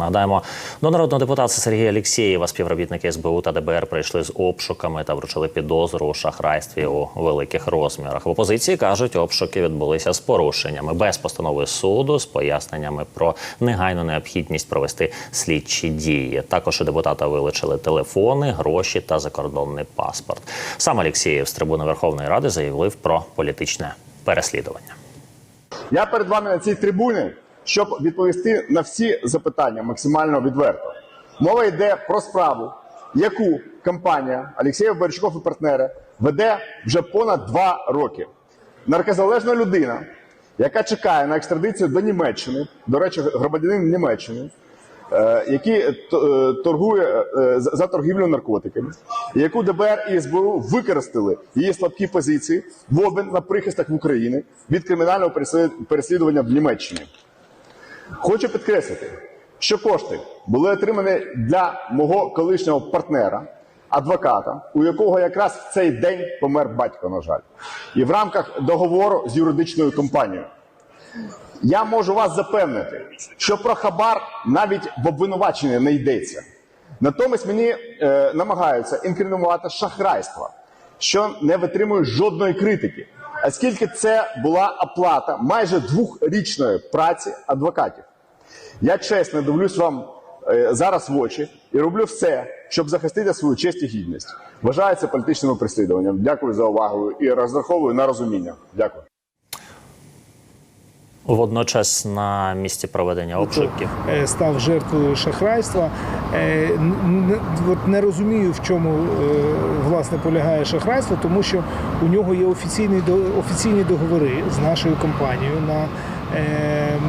Нагадаємо, до народного депутата Сергія Алєксєєва співробітники СБУ та ДБР прийшли з обшуками та вручили підозру у шахрайстві у великих розмірах. В опозиції кажуть, обшуки відбулися з порушеннями без постанови суду з поясненнями про негайну необхідність провести слідчі дії. Також у депутата вилучили телефони, гроші та закордонний паспорт. Сам Алєксєєв з трибуни Верховної Ради заявив про політичне переслідування. Я перед вами на цій трибуні, щоб відповісти на всі запитання максимально відверто. Мова йде про справу, яку компанія Олексєєв Борчков і партнери веде вже понад два роки. Наркозалежна людина, яка чекає на екстрадицію до Німеччини, до речі, громадянин Німеччини, е, який е, е, торгує за торгівлю наркотиками, яку ДБР і СБУ використали її слабкі позиції в обмін на прихисток в Україні від кримінального переслідування в Німеччині. Хочу підкреслити, що кошти були отримані для мого колишнього партнера, адвоката, у якого якраз в цей день помер батько, на жаль, і в рамках договору з юридичною компанією. Я можу вас запевнити, що про хабар навіть в обвинуваченні не йдеться. Натомість мені е, намагаються інкримінувати шахрайство, що не витримує жодної критики, оскільки це була оплата майже двохрічної праці адвокатів. Я чесно дивлюсь вам е, зараз в очі і роблю все, щоб захистити свою честь і гідність. Вважаю політичним переслідуванням. Дякую за увагу і розраховую на розуміння. Дякую. Водночас на місці проведення обшуків е, став жертвою шахрайства. Е, От не розумію, в чому е, власне полягає шахрайство, тому що у нього є офіційні офіційні договори з нашою компанією на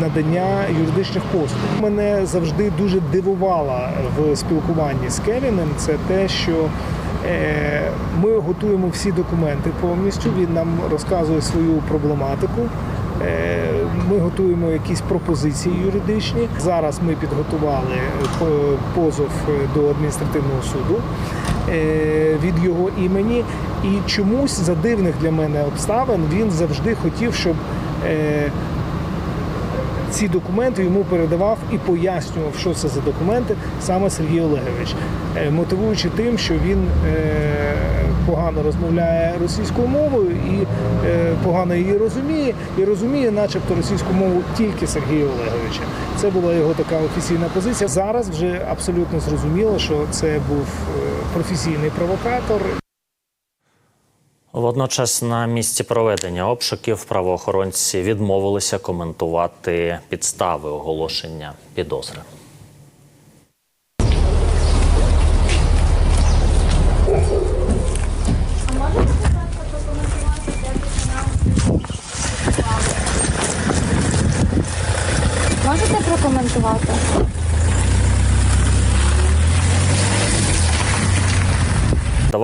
надання юридичних послуг. Мене завжди дуже дивувало в спілкуванні з Кевіном. Це те, що ми готуємо всі документи повністю. Він нам розказує свою проблематику. Е, Ми готуємо якісь пропозиції юридичні. Зараз ми підготували позов до адміністративного суду е, від його імені. І чомусь за дивних для мене обставин він завжди хотів, щоб е, ці документи йому передавав і пояснював, що це за документи саме Сергій Олегович, Е, мотивуючи тим, що він е, погано розмовляє російською мовою і е, погано її розуміє, і розуміє, начебто, російську мову тільки Сергія Олеговича. Це була його така офіційна позиція. Зараз вже абсолютно зрозуміло, що це був е, професійний провокатор. Водночас на місці проведення обшуків правоохоронці відмовилися коментувати підстави оголошення підозри.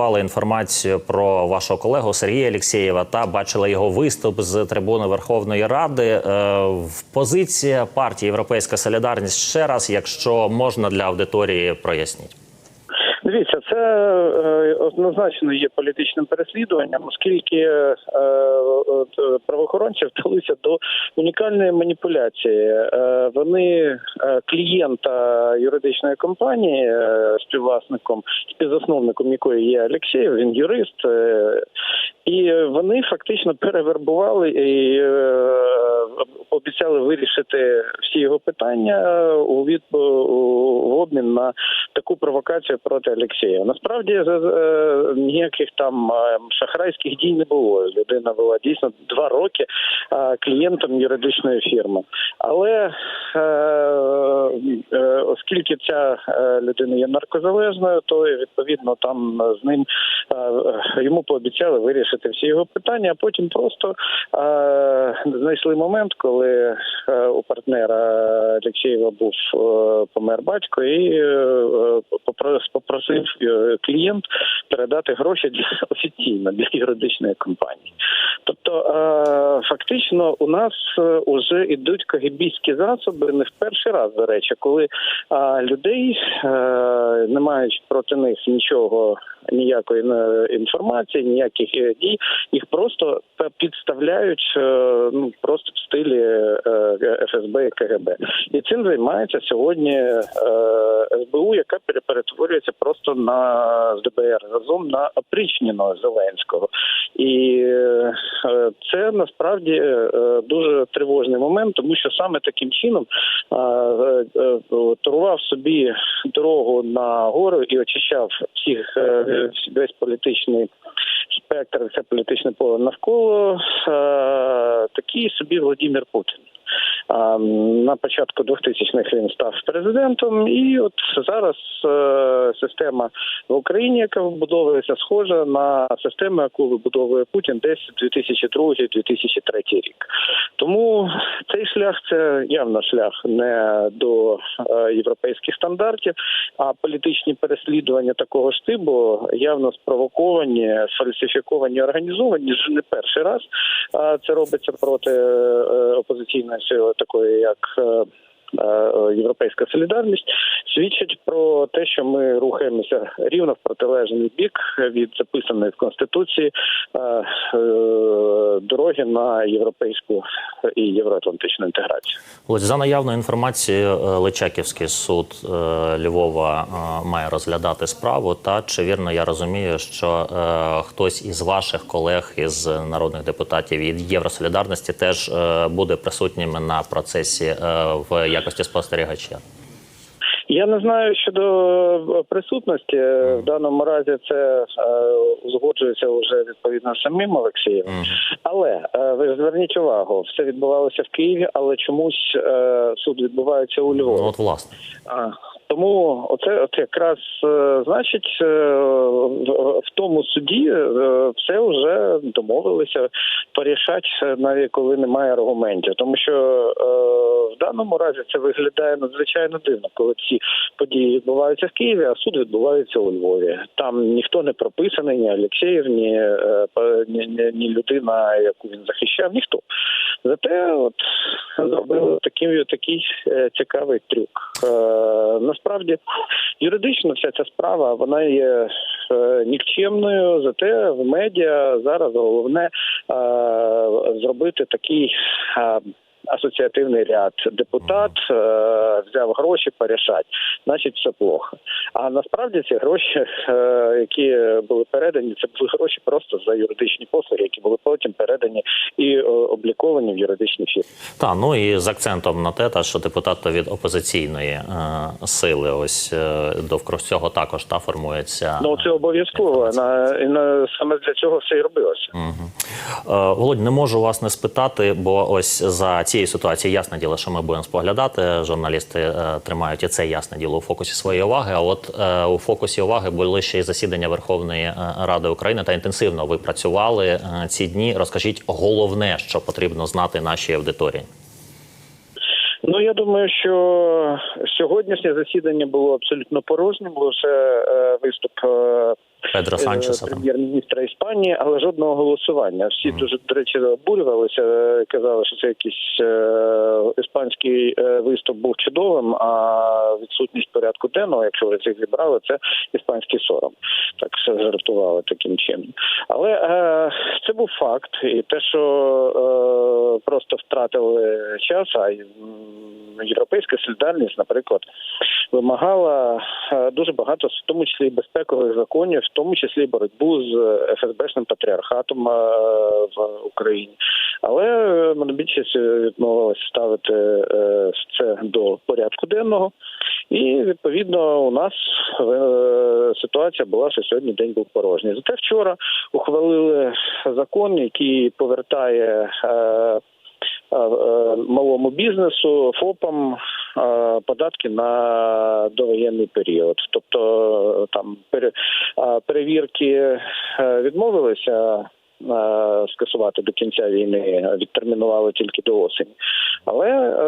Давали інформацію про вашого колегу Сергія Алєксєєва та бачили його виступ з трибуни Верховної Ради. Е, позиція партії Європейська Солідарність ще раз, якщо можна для аудиторії, проясніть. Дивіться, це е, однозначно є політичним переслідуванням, оскільки е, правоохоронці вдалися до унікальної маніпуляції. Вони клієнта юридичної компанії, е, співвласником, співзасновником якої є Олексєєв, він юрист, е, і вони фактично перевербували і е, обіцяли вирішити всі його питання у від в обмін на таку провокацію проти Олексія. Насправді е, ніяких там е, шахрайських дій не було. Людина була дійсно два роки е, клієнтом юридичної фірми. Але е, е, оскільки ця е, людина є наркозалежною, то відповідно там з ним е, йому пообіцяли вирішити всі його питання, а потім просто е, знайшли момент, коли е, у партнера Алексєєва був е, помер батько, і е, попросив клієнт передати гроші офіційно для юридичної компанії. Тобто, фактично, у нас вже йдуть кагібійські засоби не в перший раз, до речі, коли людей, не маючи проти них нічого, ніякої е, інформації, ніяких е, дій, їх просто та- підставляють е, ну просто в стилі ФСБ і КГБ. І цим займається сьогодні СБУ, яка пере- перетворюється просто на ДБР разом на опричненого Зеленського. І е, це насправді е, дуже тривожний момент, тому що саме таким чином е, торував собі дорогу на гору і очищав всіх весь політичний спектр, все політичне поле навколо такий собі Володимир Путін. На початку 2000-х він став президентом, і от зараз е, система в Україні, яка вибудовується, схожа на систему, яку вибудовує Путін десь 2002-2003 рік. Тому цей шлях це явно шлях не до е, європейських стандартів, а політичні переслідування такого ж типу явно спровоковані, фальсифіковані, організовані вже не перший раз. А це робиться проти е, опозиційної сили, такої як. Е, Європейська солідарність свідчить про те, що ми рухаємося рівно в протилежний бік від записаної в конституції е, е, дороги на європейську і євроатлантичну інтеграцію. Ось за наявною інформацією, Личаківський суд Львова має розглядати справу. Та чи вірно я розумію, що хтось із ваших колег із народних депутатів від Євросолідарності теж буде присутнім на процесі в якості спостерігача? Я не знаю щодо е, присутності. В даному разі це е, узгоджується вже відповідно самим Олексієм. Але е, ви зверніть увагу, все відбувалося в Києві, але чомусь суд відбувається у Львові. Ну от власне. Тому оце от якраз е, значить е, в, тому суді е, все вже домовилися порішати, е, навіть коли немає аргументів. Тому що в даному разі це виглядає надзвичайно дивно, коли ці події відбуваються в Києві, а суд відбувається у Львові. Там ніхто не прописаний, ні Олексєєв, ні, ні, ні, людина, яку він захищав, ніхто. Зате от зробили такий, такий цікавий трюк. Е, насправді юридично вся ця справа вона є е, нікчемною. Зате в медіа зараз головне е, зробити такий. Асоціативний ряд депутат е, взяв гроші порішать, значить все плохо. А насправді ці гроші, е, які були передані, це були гроші просто за юридичні послуги, які були потім передані і е, обліковані в юридичні фірми. Та ну і з акцентом на те, та що депутат то від опозиційної е, сили, ось е, довкруг цього також та формується. Ну це обов'язково. На, на саме для цього все і робилося. Е, Володь, не можу вас не спитати, бо ось за цією ситуацією ясне діло, що ми будемо споглядати. Журналісти е, тримають і це ясне діло у фокусі своєї уваги. А от е, у фокусі уваги були ще й засідання Верховної е, Ради України та інтенсивно ви працювали ці дні. Розкажіть головне, що потрібно знати нашій аудиторії. Ну я думаю, що сьогоднішнє засідання було абсолютно порожнім. Лише е, виступ е, Педро е, Санчеса прем'єр-міністра Іспанії, але жодного голосування. Всі дуже до речі обурювалися, е, казали, що це якийсь е, іспанський виступ був чудовим. А відсутність порядку денного, якщо ви всіх зібрали, це іспанський сором. Так все жартували таким чином. Але е, це був факт, і те, що е, просто втратили час, а європейська солідарність, наприклад, вимагала дуже багато, в тому числі і безпекових законів, тому числі боротьбу з ФСБшним патріархатом е, в Україні. Але е, монобільшість відмовилася ставити е, це до порядку денного. І відповідно у нас е, ситуація була, що сьогодні день був порожній. Зате вчора ухвалили закон, який повертає. е, е, е, Малому бізнесу, ФОПам е, податки на довоєнний період. Тобто е, там пере- е, перевірки е, відмовилися скасувати до кінця війни, відтермінували тільки до осені. Але е,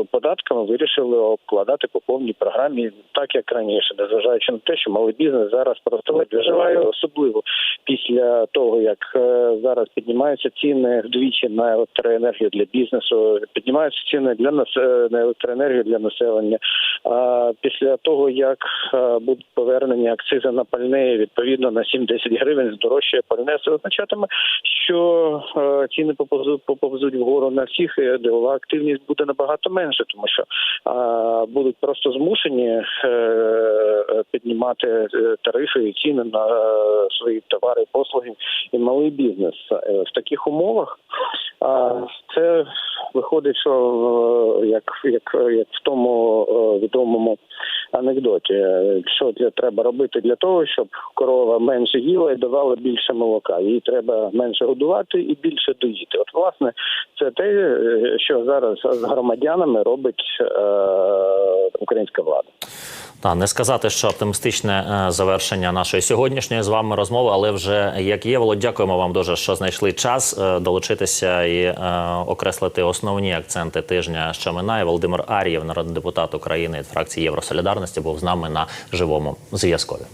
е, податками вирішили обкладати по повній програмі, так як раніше, незважаючи на те, що малий бізнес зараз просто виживає, особливо після того, як е, зараз піднімаються ціни вдвічі на електроенергію для бізнесу, піднімаються ціни для нас е, на електроенергію для населення. А після того як е, будуть повернені акцизи на пальне, відповідно на 7-10 гривень здорожчає пальне, це означатиме, що ціни поповзуть, вгору на всіх, і активність буде набагато менше, тому що будуть просто змушені піднімати тарифи і ціни на свої товари і послуги і малий бізнес. Е, В таких умовах а, це виходить, що е, як, як, як в тому е, відомому анекдоті, що для треба робити для того, щоб корова менше їла і давала більше молока. Її треба менше годувати і більше доїти. От власне це те, що зараз з громадянами робить українська влада. Та не сказати, що оптимістичне е, завершення нашої сьогоднішньої з вами розмови, але вже як є. Володь, дякуємо вам дуже, що знайшли час е, долучитися і е, окреслити основні акценти тижня, що минає. Володимир Ар'єв, народний депутат України від фракції Євросолідарності, був з нами на живому зв'язкові.